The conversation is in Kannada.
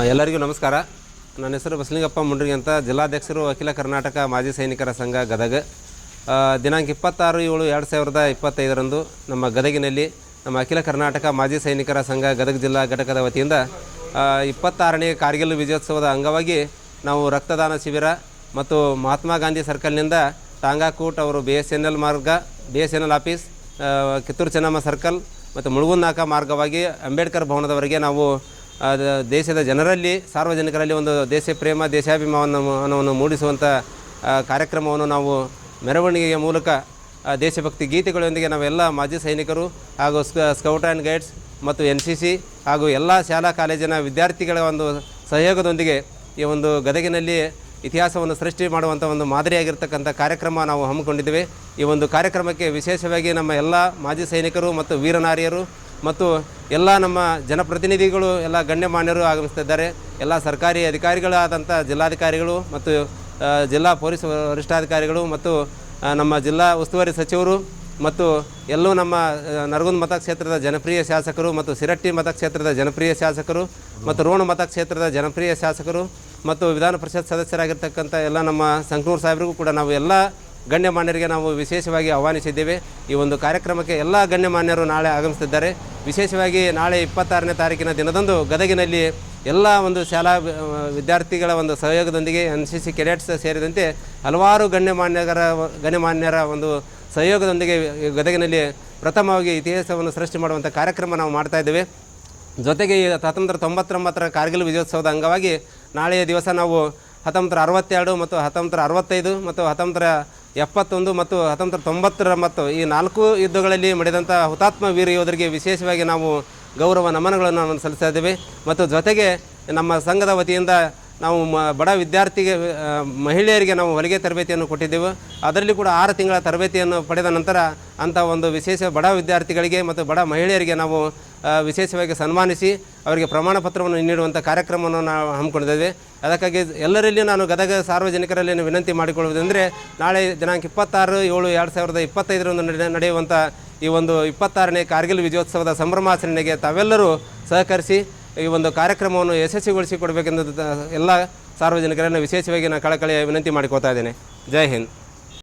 ಎಲ್ಲರಿಗೂ ನಮಸ್ಕಾರ. ನನ್ನ ಹೆಸರು ಬಸಲಿಂಗಪ್ಪ ಮುಂಡ್ರಿಗೆ ಅಂತ ಜಿಲ್ಲಾಧ್ಯಕ್ಷರು ಅಖಿಲ ಕರ್ನಾಟಕ ಮಾಜಿ ಸೈನಿಕರ ಸಂಘ ಗದಗ. ದಿನಾಂಕ ಇಪ್ಪತ್ತಾರು ಏಳು ಎರಡು ಸಾವಿರದ ಇಪ್ಪತ್ತೈದರಂದು ನಮ್ಮ ಗದಗಿನಲ್ಲಿ ನಮ್ಮ ಅಖಿಲ ಕರ್ನಾಟಕ ಮಾಜಿ ಸೈನಿಕರ ಸಂಘ ಗದಗ ಜಿಲ್ಲಾ ಘಟಕದ ವತಿಯಿಂದ ಇಪ್ಪತ್ತಾರನೇ ಕಾರ್ಗಿಲ್ ವಿಜಯೋತ್ಸವದ ಅಂಗವಾಗಿ ನಾವು ರಕ್ತದಾನ ಶಿಬಿರ ಮತ್ತು ಮಹಾತ್ಮ ಗಾಂಧಿ ಸರ್ಕಲ್ನಿಂದ ಟಾಂಗಾಕೂಟ್ ಅವರು ಬಿ ಎಸ್ ಎನ್ ಎಲ್ ಮಾರ್ಗ, B S N L office Kittur Chennamma circle ಮತ್ತು ಮುಳುಗುನ್ನಾಕ ಮಾರ್ಗವಾಗಿ ಅಂಬೇಡ್ಕರ್ ಭವನದವರೆಗೆ ನಾವು ದೇಶದ ಜನರಲ್ಲಿ, ಸಾರ್ವಜನಿಕರಲ್ಲಿ ಒಂದು ದೇಶ ಪ್ರೇಮ, ದೇಶಾಭಿಮಾನವನ್ನು ಮೂಡಿಸುವಂಥ ಕಾರ್ಯಕ್ರಮವನ್ನು ನಾವು ಮೆರವಣಿಗೆಯ ಮೂಲಕ ದೇಶಭಕ್ತಿ ಗೀತೆಗಳೊಂದಿಗೆ ನಾವೆಲ್ಲ ಮಾಜಿ ಸೈನಿಕರು ಹಾಗೂ ಸ್ಕ, ಸ್ಕೌಟ್ ಆ್ಯಂಡ್ ಗೈಡ್ಸ್ ಮತ್ತು ಎನ್ ಸಿ ಸಿ ಹಾಗೂ ಎಲ್ಲ ಶಾಲಾ ಕಾಲೇಜಿನ ವಿದ್ಯಾರ್ಥಿಗಳ ಒಂದು ಸಹಯೋಗದೊಂದಿಗೆ ಈ ಒಂದು ಗದಗಿನಲ್ಲಿ ಇತಿಹಾಸವನ್ನು ಸೃಷ್ಟಿ ಮಾಡುವಂಥ ಒಂದು ಮಾದರಿಯಾಗಿರ್ತಕ್ಕಂಥ ಕಾರ್ಯಕ್ರಮ ನಾವು ಹಮ್ಮಿಕೊಂಡಿದ್ದೇವೆ. ಈ ಒಂದು ಕಾರ್ಯಕ್ರಮಕ್ಕೆ ವಿಶೇಷವಾಗಿ ನಮ್ಮ ಎಲ್ಲ ಮಾಜಿ ಸೈನಿಕರು ಮತ್ತು ವೀರನಾರಿಯರು ಮತ್ತು ಎಲ್ಲ ನಮ್ಮ ಜನಪ್ರತಿನಿಧಿಗಳು, ಎಲ್ಲ ಗಣ್ಯಮಾನ್ಯರು ಆಗಮಿಸ್ತಿದ್ದಾರೆ ಎಲ್ಲ ಸರ್ಕಾರಿ ಅಧಿಕಾರಿಗಳಾದಂಥ ಜಿಲ್ಲಾಧಿಕಾರಿಗಳು ಮತ್ತು ಜಿಲ್ಲಾ ಪೊಲೀಸ್ ವರಿಷ್ಠಾಧಿಕಾರಿಗಳು ಮತ್ತು ನಮ್ಮ ಜಿಲ್ಲಾ ಉಸ್ತುವಾರಿ ಸಚಿವರು ಮತ್ತು ಎಲ್ಲೂ ನಮ್ಮ ನರಗುಂದ ಮತಕ್ಷೇತ್ರದ ಜನಪ್ರಿಯ ಶಾಸಕರು ಮತ್ತು ಸಿರಟ್ಟಿ ಮತಕ್ಷೇತ್ರದ ಜನಪ್ರಿಯ ಶಾಸಕರು ಮತ್ತು ರೋಣ ಮತಕ್ಷೇತ್ರದ ಜನಪ್ರಿಯ ಶಾಸಕರು ಮತ್ತು ವಿಧಾನ ಪರಿಷತ್ ಸದಸ್ಯರಾಗಿರ್ತಕ್ಕಂಥ ಎಲ್ಲ ನಮ್ಮ ಸಂಕನೂರು ಸಾಹೇಬರಿಗೂ ಕೂಡ ನಾವು ಎಲ್ಲ ಗಣ್ಯಮಾನ್ಯರಿಗೆ ನಾವು ವಿಶೇಷವಾಗಿ ಆಹ್ವಾನಿಸಿದ್ದೇವೆ. ಈ ಒಂದು ಕಾರ್ಯಕ್ರಮಕ್ಕೆ ಎಲ್ಲ ಗಣ್ಯಮಾನ್ಯರು ನಾಳೆ ಆಗಮಿಸುತ್ತಿದ್ದಾರೆ. ವಿಶೇಷವಾಗಿ ನಾಳೆ ಇಪ್ಪತ್ತಾರನೇ ತಾರೀಕಿನ ದಿನದಂದು ಗದಗಿನಲ್ಲಿ ಎಲ್ಲ ಒಂದು ಶಾಲಾ ವಿದ್ಯಾರ್ಥಿಗಳ ಒಂದು ಸಹಯೋಗದೊಂದಿಗೆ ಎನ್ ಸಿ ಸಿ ಕೆಡೆಟ್ಸ್ ಸೇರಿದಂತೆ ಹಲವಾರು ಗಣ್ಯಮಾನ್ಯರ ಗಣ್ಯಮಾನ್ಯರ ಒಂದು ಸಹಯೋಗದೊಂದಿಗೆ ಗದಗಿನಲ್ಲಿ ಪ್ರಥಮವಾಗಿ ಇತಿಹಾಸವನ್ನು ಸೃಷ್ಟಿ ಮಾಡುವಂಥ ಕಾರ್ಯಕ್ರಮ ನಾವು ಮಾಡ್ತಾ ಇದ್ದೇವೆ. ಜೊತೆಗೆ ಹತ್ತೊಂಬತ್ತರ ತೊಂಬತ್ತೊಂಬತ್ತರ ಕಾರ್ಗಿಲ್ ವಿಜಯೋತ್ಸವದ ಅಂಗವಾಗಿ ನಾಳೆಯ ದಿವಸ ನಾವು ಹತ್ತೊಂಬತ್ತರ ಅರವತ್ತೆರಡು ಮತ್ತು ಹತ್ತೊಂಬತ್ತರ ಅರವತ್ತೈದು ಮತ್ತು ಹತ್ತೊಂಬತ್ತರ ಎಪ್ಪತ್ತೊಂದು ಮತ್ತು ಹತ್ತೊಂಬತ್ತು ತೊಂಬತ್ತರ ಮತ್ತು ಈ ನಾಲ್ಕು ಯುದ್ಧಗಳಲ್ಲಿ ಮಡಿದಂಥ ಹುತಾತ್ಮ ವೀರ ಯೋಧರಿಗೆ ವಿಶೇಷವಾಗಿ ನಾವು ಗೌರವ ನಮನಗಳನ್ನು ನಾವು ಸಲ್ಲಿಸ್ತಾ ಇದ್ದೇವೆ. ಮತ್ತು ಜೊತೆಗೆ ನಮ್ಮ ಸಂಘದ ವತಿಯಿಂದ ನಾವು ಮ, ಬಡ ವಿದ್ಯಾರ್ಥಿಗೆ ಮಹಿಳೆಯರಿಗೆ ನಾವು ಹೊಲಿಗೆ ತರಬೇತಿಯನ್ನು ಕೊಟ್ಟಿದ್ದೆವು. ಅದರಲ್ಲಿ ಕೂಡ ಆರು ತಿಂಗಳ ತರಬೇತಿಯನ್ನು ಪಡೆದ ನಂತರ ಅಂಥ ಒಂದು ವಿಶೇಷ ಬಡ ವಿದ್ಯಾರ್ಥಿಗಳಿಗೆ ಮತ್ತು ಬಡ ಮಹಿಳೆಯರಿಗೆ ನಾವು ವಿಶೇಷವಾಗಿ ಸನ್ಮಾನಿಸಿ ಅವರಿಗೆ ಪ್ರಮಾಣ ಪತ್ರವನ್ನು ನೀಡುವಂಥ ಕಾರ್ಯಕ್ರಮವನ್ನು ನಾವು ಹಮ್ಮಿಕೊಂಡಿದ್ದೇವೆ. ಅದಕ್ಕಾಗಿ ಎಲ್ಲರಲ್ಲಿ ನಾನು ಗದಗ ಸಾರ್ವಜನಿಕರಲ್ಲಿ ವಿನಂತಿ ಮಾಡಿಕೊಳ್ಳುವುದೆಂದರೆ, ನಾಳೆ ದಿನಾಂಕ ಇಪ್ಪತ್ತಾರು ಏಳು ಎರಡು ಸಾವಿರದ ಇಪ್ಪತ್ತೈದರಂದು ನಡೆ ನಡೆಯುವಂಥ ಈ ಒಂದು ಇಪ್ಪತ್ತಾರನೇ ಕಾರ್ಗಿಲ್ ವಿಜಯೋತ್ಸವದ ಸಂಭ್ರಮಾಚರಣೆಗೆ ತಾವೆಲ್ಲರೂ ಸಹಕರಿಸಿ ಈ ಒಂದು ಕಾರ್ಯಕ್ರಮವನ್ನು ಯಶಸ್ವಿಗೊಳಿಸಿಕೊಡಬೇಕೆಂದು ಎಲ್ಲ ಸಾರ್ವಜನಿಕರನ್ನು ವಿಶೇಷವಾಗಿ ನಾನು ಕಳಕಳಿಯ ವಿನಂತಿ ಮಾಡಿಕೊಳ್ತಾ ಇದ್ದೇನೆ. ಜೈ ಹಿಂದ್.